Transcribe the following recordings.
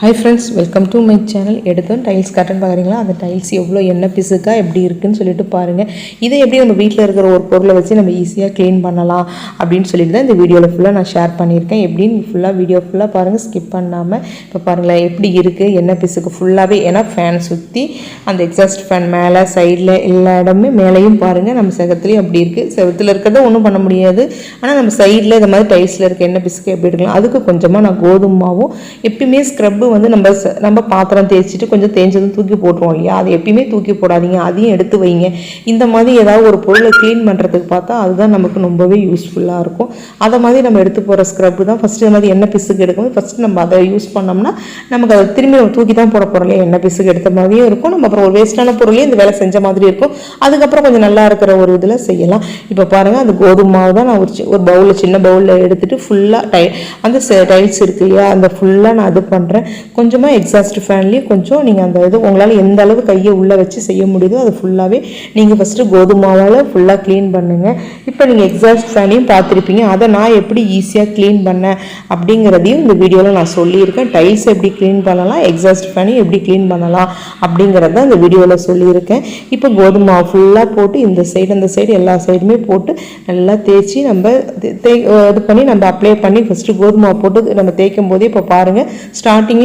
Hi friends welcome to my channel எடுத்தோம் tiles கட்டன் பார்க்குறீங்களா அந்த டைல்ஸ் எவ்வளோ என்ன பிசுக்கா எப்படி இருக்குன்னு சொல்லிட்டு பாருங்கள் இதை எப்படி நம்ம வீட்டில் இருக்கிற ஒரு பொருளை வச்சு நம்ம ஈஸியாக க்ளீன் பண்ணலாம் அப்படின்னு சொல்லிட்டு தான் இந்த வீடியோவில் ஃபுல்லாக நான் ஷேர் பண்ணியிருக்கேன். எப்படின்னு ஃபுல்லாக வீடியோ ஃபுல்லாக பாருங்கள் ஸ்கிப் பண்ணாமல் இப்போ பாருங்களேன் எப்படி இருக்குது என்ன பிசுக்கு ஃபுல்லாகவே ஏன்னா ஃபேன் சுற்றி அந்த எக்ஸாஸ்ட் ஃபேன் மேலே சைடில் எல்லா இடமே மேலேயும் பாருங்கள் நம்ம செகத்துலேயும் அப்படி இருக்குது செகத்தில் இருக்கிறத ஒன்றும் பண்ண முடியாது. ஆனால் நம்ம சைடில் இந்த மாதிரி டைல்ஸில் இருக்க என்ன பிசுக்கு எப்படி இருக்கலாம் அதுக்கு கொஞ்சமாக நான் கோதுமாவும் எப்பயுமே ஸ்க்ரப்பு வந்து நம்ம ச- நம்ம பாத்திரம் தேய்ச்சிட்டு கொஞ்சம் தேஞ்சதும் தூக்கி போட்டுருவோம் இல்லையா? அது எப்பயுமே தூக்கி போடாதீங்க. அதையும் எடுத்து வைங்க. இந்த மாதிரி ஏதாவது ஒரு பொருளை க்ளீன் பண்ணுறதுக்கு பார்த்தா அதுதான் நமக்கு ரொம்பவே யூஸ்ஃபுல்லாக இருக்கும். அதை மாதிரி நம்ம எடுத்து போகிற ஸ்க்ரப்பு தான் ஃபஸ்ட்டு மாதிரி எண்ணெய் பிசுக்கு எடுக்கும் ஃபஸ்ட்டு நம்ம அதை யூஸ் பண்ணோம்னா நமக்கு அதை திரும்பி நம்ம தூக்கி தான் போட போகிறோம் இல்லையா? எண்ணெய் பிசுக்கு எடுத்த மாதிரியும் இருக்கும். நம்ம அப்புறம் ஒரு வேஸ்ட்டான பொருளையும் இந்த வேலை செஞ்ச மாதிரி இருக்கும். அதுக்கப்புறம் கொஞ்சம் நல்லா இருக்கிற ஒரு இதில் செய்யலாம். இப்போ பாருங்கள் அந்த கோதுமை மாவு தான் நான் ஒரு சி- ஒரு பவுலில் சின்ன பவுலில் எடுத்துகிட்டு ஃபுல்லாக டை அந்த டைல்ஸ் இருக்கு இல்லையா? அந்த ஃபுல்லாக நான் இது பண்ணுறேன் கொஞ்சமாக எக்ஸாஸ்ட் ஃபேன்லேயும் கொஞ்சம் நீங்கள் அந்த இது உங்களால் எந்த அளவு கையை உள்ளே வச்சு செய்ய முடியுதோ அது ஃபுல்லாகவே நீங்கள் ஃபஸ்ட்டு கோதுமாவால் ஃபுல்லாக க்ளீன் பண்ணுங்கள் இப்போ நீங்கள் எக்ஸாஸ்ட் ஃபேனையும் பார்த்துருப்பீங்க. அதை நான் எப்படி ஈஸியாக க்ளீன் பண்ணேன் அப்படிங்கிறதையும் இந்த வீடியோவில் நான் சொல்லியிருக்கேன். டைல்ஸ் எப்படி க்ளீன் பண்ணலாம்? எக்ஸாஸ்ட் ஃபேனையும் எப்படி க்ளீன் பண்ணலாம்? அப்படிங்கிறத இந்த வீடியோவில் சொல்லியிருக்கேன். இப்போ கோதுமை ஃபுல்லாக போட்டு இந்த சைடு அந்த சைடு எல்லா சைடுமே போட்டு நல்லா தேய்ச்சி நம்ம தே- இது பண்ணி நம்ம அப்ளை பண்ணி ஃபஸ்ட்டு கோதுமை போட்டு நம்ம தேய்க்கும் போதே இப்போ பாருங்கள்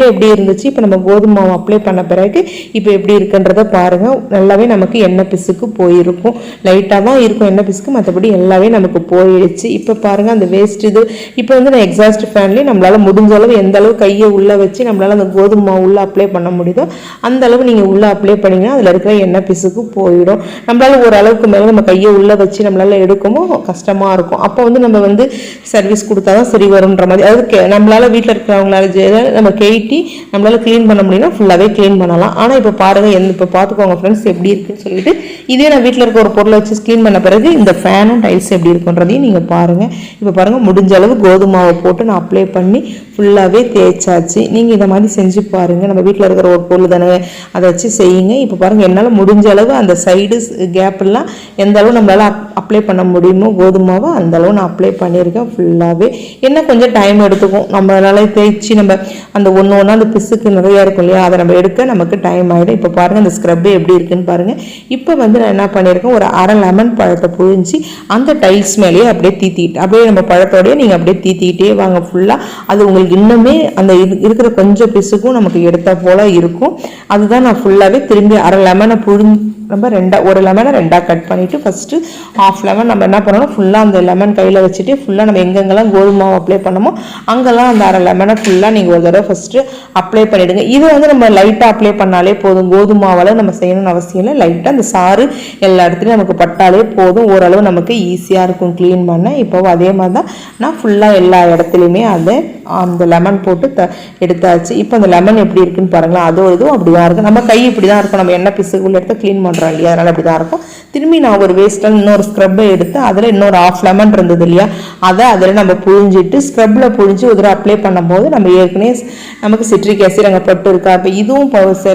முதல்ல எப்படி இருந்துச்சு? இப்போ நம்ம கோதுமை மாவு அப்ளை பண்ண பிறகு இப்போ எப்படி இருக்குன்றத பாருங்கள் நல்லாவே நமக்கு எண்ணெய் பிசுக்கு போயிருக்கும். லைட்டாக தான் இருக்கும் எண்ணெய் பிசுக்கு. மற்றபடி எல்லாமே நமக்கு போயிடுச்சு இப்போ பாருங்கள் அந்த வேஸ்ட் இது. இப்போ வந்து நான் எக்ஸாஸ்ட் ஃபேன்லேயே நம்மளால் முடிஞ்ச அளவு எந்த அளவு கையை உள்ளே வச்சு நம்மளால் அந்த கோதுமை மாவு உள்ளே அப்ளை பண்ண முடியுதோ அந்த அளவு நீங்கள் உள்ளே அப்ளை பண்ணிங்கன்னா அதில் இருக்கிற எண்ணெய் பிசுக்கு போயிடும். நம்மளால் ஓரளவுக்கு மேலே நம்ம கையை உள்ளே வச்சு நம்மளால் எடுக்கமோ கஷ்டமாக இருக்கும். அப்போ வந்து நம்ம வந்து சர்வீஸ் கொடுத்தா தான் சரி வரும்ன்ற மாதிரி. அதாவது கே- வீட்டில் இருக்கிறவங்களால நம்ம கேட்டி நம்மளால் க்ளீன் பண்ண முடியும்னா ஃபுல்லாகவே க்ளீன் பண்ணலாம். ஆனால் இப்போ பாருங்கள் எந்த இப்போ பார்த்துக்கோங்க ஃப்ரெண்ட்ஸ் எப்படி இருக்குன்னு சொல்லிட்டு இதே நான் வீட்டில் இருக்க ஒரு பொருளை வச்சு க்ளீன் பண்ண பிறகு இந்த ஃபேனும் டைல்ஸ் எப்படி இருக்குன்றதையும் நீங்கள் பாருங்கள் இப்போ பாருங்கள் முடிஞ்ச அளவு கோதுமாவை போட்டு நான் அப்ளை பண்ணி ஃபுல்லாகவே தேய்ச்சாச்சு. நீங்கள் இதை மாதிரி செஞ்சு பாருங்கள் நம்ம வீட்டில் இருக்கிற ஒரு பொருள் தானே அதை வச்சு செய்யுங்க. இப்போ பாருங்கள் என்னால் முடிஞ்ச அளவு அந்த சைடு கேப்பெல்லாம் எந்த அளவு நம்மளால் அப்ளை பண்ண முடியுமோ கோதுமாவை அந்த அளவு நான் அப்ளை பண்ணியிருக்கேன் ஃபுல்லாகவே என்ன கொஞ்சம் டைம் எடுத்துக்கும். நம்மளால தேய்ச்சி நம்ம அந்த ஒன்று ஒன்றா அந்த பிசுக்கு நிறையா இருக்கும் இல்லையா? அதை நம்ம எடுக்க நமக்கு டைம் ஆகிடும் இப்போ பாருங்கள் அந்த ஸ்க்ரப்பு எப்படி இருக்குன்னு பாருங்கள் இப்போ வந்து நான் என்ன பண்ணியிருக்கேன்? ஒரு அரை லெமன் பழத்தை புழிஞ்சு அந்த டைல்ஸ் மேலேயே அப்படியே தீத்திட்டு அப்படியே நம்ம பழத்தோடய நீங்கள் அப்படியே தீத்திக்கிட்டே வாங்க ஃபுல்லாக அது உங்களுக்கு இன்னுமே அந்த இது இருக்கிற கொஞ்சம் பிசுக்கும் நமக்கு எடுத்த போல் இருக்கும். அதுதான் நான் ஃபுல்லாகவே திரும்பி அரை லெமனை புழிஞ்சு நம்ம ரெண்டாக ஒரு லெமனை ரெண்டாக கட் பண்ணிவிட்டு ஃபஸ்ட்டு ஆஃப் லெமன் நம்ம என்ன பண்ணணும்? ஃபுல்லாக அந்த லெமன் கையில் வச்சுட்டு ஃபுல்லாக நம்ம எங்கெங்கெல்லாம் கோதுமை மாவு அப்ளை பண்ணமோ அங்கெல்லாம் அந்த அரை லெமனை ஃபுல்லாக நீங்கள் ஒரு தடவை ஃபஸ்ட்டு அப்ளை பண்ணிவிடுங்க இது வந்து நம்ம லைட்டாக அப்ளை பண்ணாலே போதும். கோதுமை மாவில் நம்ம செய்யணும்னு அவசியம் இல்லை. லைட்டாக அந்த சாறு எல்லா இடத்துலையும் நமக்கு பட்டாலே போதும். ஓரளவு நமக்கு ஈஸியாக இருக்கும். க்ளீன் பண்ண. இப்போ அதே மாதிரி தான் நான் ஃபுல்லாக எல்லா இடத்துலையுமே அதை அந்த லெமன் போட்டு த எடுத்தாச்சு. இப்போ அந்த லெமன் எப்படி இருக்குன்னு பாருங்களேன். அதுவும் இதுவும் அப்படி தான் இருக்கும் நம்ம கை இப்படி தான் இருக்கும். நம்ம எண்ணெய் பிசுக்குள்ள எடுத்து க்ளீன் பண்ணுறோம் இல்லையா? அதனால் அப்படி தான் இருக்கும். திரும்பி நான் ஒரு வேஸ்ட்டாக இன்னொரு ஸ்க்ரப்பை எடுத்து அதில் இன்னொரு ஆஃப் லெமன் இருந்தது இல்லையா? அதை அதில் நம்ம புழிஞ்சிட்டு ஸ்க்ரப்பில் புழிஞ்சு ஒரு அப்ளை பண்ணும்போது நம்ம ஏற்கனவே நமக்கு சிட்ரிக் ஆசிட் அங்கே பட்டு இருக்கா? இப்போ இதுவும்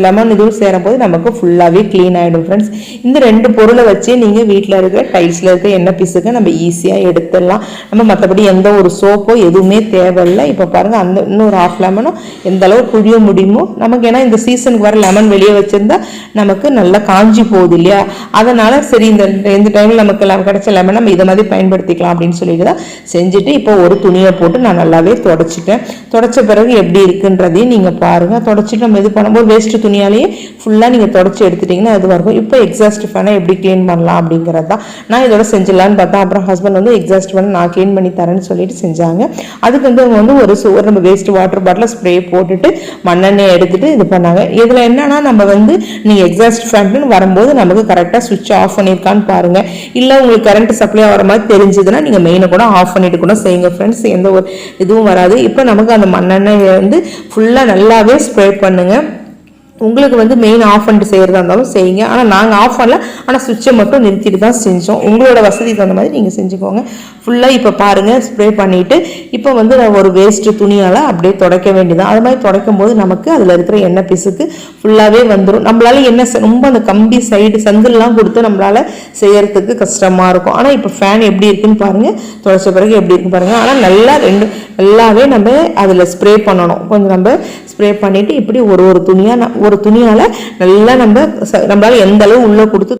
லெமன் இதுவும் சேரும்போது நமக்கு ஃபுல்லாகவே க்ளீன் ஆகிடும் ஃப்ரெண்ட்ஸ் இந்த ரெண்டு பொருளை வச்சே நீங்கள் வீட்டில் இருக்கிற டைல்ஸில் இருக்கிற எண்ணெய் பிசுக்கு நம்ம ஈஸியாக எடுத்துடலாம். நம்ம மற்றபடி எந்த ஒரு சோப்போ எதுவுமே தேவையில்லை. இப்போ பாருங்கள் அந்த இன்னொரு ஆஃப் லெமனும் எந்த அளவு புழிய முடியுமோ நமக்கு ஏன்னா இந்த சீசனுக்கு வர லெமன் வெளியே வச்சுருந்தா நமக்கு நல்லா காஞ்சி போகுது இல்லையா? அதனால் சரி இந்த இந்த டைமில் நமக்கு கிடச்ச லெமன் நம்ம இதை மாதிரி பயன்படுத்திக்கலாம் அப்படின்னு சொல்லிட்டு தான் செஞ்சுட்டு இப்போ ஒரு துணியை போட்டு நான் நல்லாவே தொடச்சிட்டேன். தொடச்ச பிறகு எப்படி இருக்குன்றதையும் நீங்கள் பாருங்கள் தொடச்சிட்டு நம்ம இது பண்ணும்போது வேஸ்ட்டு துணியாலேயே ஃபுல்லாக நீங்கள் தொடச்சி எடுத்துட்டிங்கன்னா அது வரும். இப்போ எக்ஸாஸ்ட் ஃபேனை எப்படி க்ளீன் பண்ணலாம் அப்படிங்கிறது தான் நான் இதோட செஞ்சிடலான்னு பார்த்தா அப்புறம் ஹஸ்பண்ட் வந்து எக்ஸாஸ்ட் ஃபேன் நான் க்ளீன் பண்ணி தரேன்னு சொல்லிட்டு செஞ்சாங்க. அதுக்கு வந்து அவங்க வந்து ஒரு சுவர் நம்ம வேஸ்ட் வாட்டர் பாட்டில் ஸ்ப்ரே போட்டுட்டு மண்ணெண்ணெய் எடுத்துட்டு இது பண்ணாங்க. இதில் என்னன்னா நம்ம வந்து நீங்கள் எக்ஸாஸ்ட் ஃபேன் வரும்போது நமக்கு கரெக்டாக சுவிட்ச் ஆஃப் பண்ணியிருக்கான்னு பாருங்க. இல்லை உங்களுக்கு கரண்ட் சப்ளை ஆகிற மாதிரி தெரிஞ்சதுன்னா நீங்கள் மெயினை கூட ஆஃப் பண்ணிட்டு கூட செய்யுங்க ஃப்ரெண்ட்ஸ் எந்த ஒரு இதுவும் வராது. இப்போ நமக்கு அந்த மண்ணெண்ணெய் வந்து ஃபுல்லாக நல்லாவே ஸ்ப்ரே பண்ணுங்கள் உங்களுக்கு வந்து மெயின் ஆஃப் பண்ணிட்டு செய்கிறதா இருந்தாலும் செய்யுங்க. ஆனால் நாங்கள் ஆஃப் பண்ணல. ஆனால் சுவிட்சை மட்டும் நிறுத்திட்டு தான் செஞ்சோம். உங்களோட வசதி தகுந்த மாதிரி நீங்கள் செஞ்சுக்கோங்க. ஃபுல்லாக இப்போ பாருங்கள் ஸ்ப்ரே பண்ணிவிட்டு இப்போ வந்து நான் ஒரு வேஸ்ட்டு துணியால் அப்படியே துடைக்க வேண்டியதான் அது மாதிரி துடைக்கும் போது நமக்கு அதில் இருக்கிற எண்ணெய் பிசுக்கு ஃபுல்லாகவே வந்துடும் நம்மளால என்ன ரொம்ப அந்த கம்பி சைடு சந்திலெலாம் கொடுத்து நம்மளால செய்யறதுக்கு கஷ்டமாக இருக்கும். ஆனால் இப்போ ஃபேன் எப்படி இருக்குன்னு பாருங்கள் துடைச்ச பிறகு எப்படி இருக்குன்னு பாருங்கள் ஆனால் நல்லா ரெண்டு நல்லாவே நம்ம அதில் ஸ்ப்ரே பண்ணணும். கொஞ்சம் நம்ம ஸ்ப்ரே பண்ணிவிட்டு இப்படி ஒரு ஒரு துணியாக ஒரு துணியால் நல்லா நம்ம ச- நம்மளால எந்த அளவு உள்ளே கொடுத்து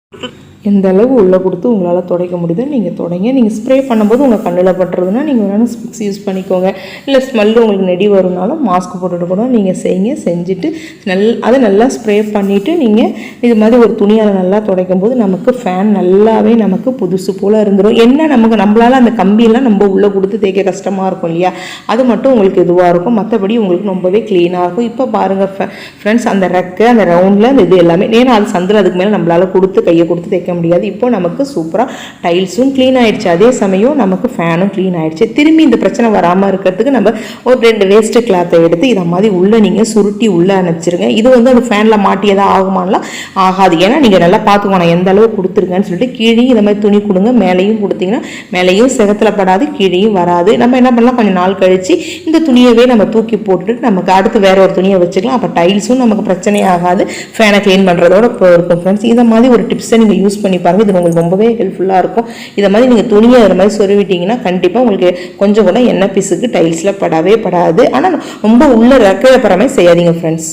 எந்த அளவு உள்ளே கொடுத்து உங்களால் துடைக்க முடியுதோ. நீங்கள் தொடங்க. நீங்கள் ஸ்ப்ரே பண்ணும்போது உங்கள் கண்ணில் பட்டுறதுன்னா நீங்கள் வேணாலும் ஸ்பிக்ஸ் யூஸ் பண்ணிக்கோங்க. இல்லை ஸ்மெல்லு உங்களுக்கு நெடி வரும்னாலும் மாஸ்க் போட்டுட்டு கூட நீங்கள் செய்யுங்க. செஞ்சுட்டு நல் அதை நல்லா ஸ்ப்ரே பண்ணிவிட்டு நீங்கள் இது மாதிரி ஒரு துணியால் நல்லா துடைக்கும் போது நமக்கு ஃபேன் நல்லாவே நமக்கு புதுசு போல் இருந்துடும் என்ன நமக்கு நம்மளால் அந்த கம்பியெல்லாம் நம்ம உள்ளே கொடுத்து தேய்க்க கஷ்டமாக இருக்கும் இல்லையா? அது மட்டும் உங்களுக்கு இதுவாக இருக்கும். மற்றபடி உங்களுக்கு ரொம்பவே க்ளீனாக இருக்கும். இப்போ பாருங்கள் ஃப்ரெண்ட்ஸ் அந்த ரெக்கை அந்த ரவுண்டில் அந்த இது எல்லாமே ஏன்னா அது சந்திரம் அதுக்கு மேலே நம்மளால் கொடுத்து கையை கொடுத்து தேய்க்க முடியாது. இப்போ நமக்கு சூப்பராக டைல்ஸும் க்ளீன் ஆயிடுச்சு. அதே சமயம் நமக்கு ஃபேனும் க்ளீன் ஆயிடுச்சு. திரும்பி இந்த பிரச்சனை வராமல் இருக்கிறதுக்கு நம்ம ஒரு ரெண்டு வேஸ்ட்டு கிளாத்தை எடுத்து இதை மாதிரி உள்ளே நீங்கள் சுருட்டி உள்ளே அனுப்பிச்சிருங்க இது வந்து அந்த ஃபேனில் மாட்டியதாக ஆகுமான்லாம் ஆகாது. ஏன்னா நீங்கள் நல்லா பார்த்துக்கணும் எந்த அளவு கொடுத்துருங்கன்னு சொல்லிட்டு கீழே இந்த மாதிரி துணி கொடுங்க. மேலேயும் கொடுத்தீங்கன்னா மேலேயும் செகத்தில் படாது கீழேயும் வராது. நம்ம என்ன பண்ணலாம்? கொஞ்சம் நாள் கழிச்சு இந்த துணியவே நம்ம தூக்கி போட்டுட்டு நமக்கு அடுத்து வேற ஒரு துணியை வச்சுக்கலாம். அப்போ டைல்ஸும் நமக்கு பிரச்சனை ஆகாது. ஃபேனை க்ளீன் பண்ணுறதோட இருக்கும் ஃப்ரெண்ட்ஸ் இதை மாதிரி ஒரு டிப்ஸை நீங்கள் யூஸ் பண்ணி பாருங்க. இது உங்களுக்கு ரொம்பவே ஹெல்ப்ஃபுல்லாக இருக்கும். இதை மாதிரி நீங்கள் துணியை இந்த மாதிரி சொருவிட்டிங்கன்னா கண்டிப்பாக உங்களுக்கு கொஞ்சம் கூட எண்ணெய் பிசுக்கு டைல்ஸில் படவே படாது. ஆனால் ரொம்ப உள்ள ரெக்கையில படுற மாதிரி செய்யாதீங்க ஃப்ரெண்ட்ஸ்